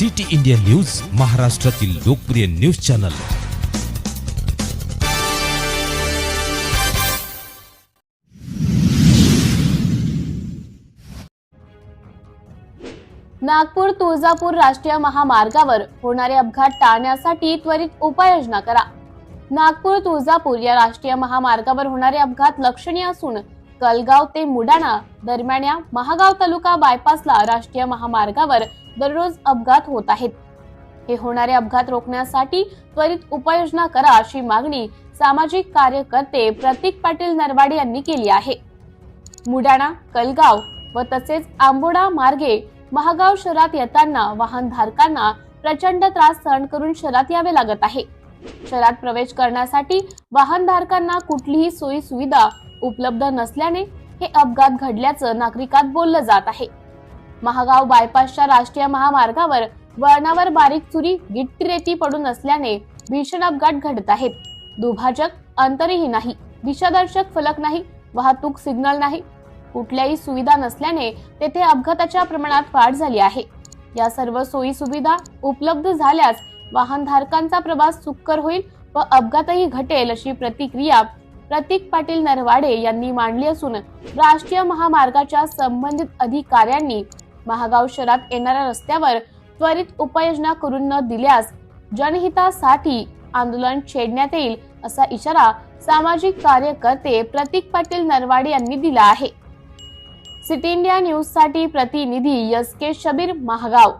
City India news महाराष्ट्रातील लोकप्रिय news channel. Nagpur Tuljapur राष्ट्रीय महामार्गावर होणारे अपघात टाळण्यासाठी त्वरित उपाययोजना करा. नागपूर तुळजापूर या राष्ट्रीय महामार्गावर होणारे अपघात लक्षणीय असून कलगाव ते मुडाणा दरम्यान या महागाव तालुका बायपासला राष्ट्रीय महामार्गावर दररोज अपघात होत आहेत. हे होणारे अपघात रोखण्यासाठी त्वरित उपाययोजना करा अशी मागणी सामाजिक कार्यकर्ते प्रतीक पाटील नरवाडे यांनी केली आहे. मुडाणा कलगाव व तसेच आंबोडा मार्गे महागाव शहरात येताना वाहनधारकांना प्रचंड त्रास सहन करून शहरात यावे लागत आहे. शहरात प्रवेश करण्यासाठी वाहनधारकांना कुठलीही सोयी सुविधा उपलब्ध नसल्याने हे अपघात घडल्याचं नागरिकात बोललं जात आहे. महागाव बायपासच्या राष्ट्रीय महामार्गावर वळणावर बारीक चुरी गिट्टी रेती पडून असल्याने भीषण अपघात घडत आहेत. दुभाजक अंतरही नाही दिशादर्शक फलक नाही वाहतूक सिग्नल नाही. कुठल्याही सुविधा नसल्याने तेथे अपघाताच्या प्रमाणात वाढ झाली आहे. या सर्व सोयी सुविधा उपलब्ध झाल्यास वाहनधारकांचा प्रवास सुकर होईल व अपघातही घटेल अशी प्रतिक्रिया प्रतीक पाटील नरवाडे यांनी मांडली असून राष्ट्रीय महामार्गाच्या संबंधित अधिकाऱ्यांनी महागाव शहरात येणाऱ्या रस्त्यावर त्वरित उपाययोजना करून न दिल्यास जनहितासाठी आंदोलन छेडण्यात येईल असा इशारा सामाजिक कार्यकर्ते प्रतीक पाटील नरवाडे यांनी दिला आहे. सिटी इंडिया न्यूजसाठी प्रतिनिधी एस के शबीर महागाव.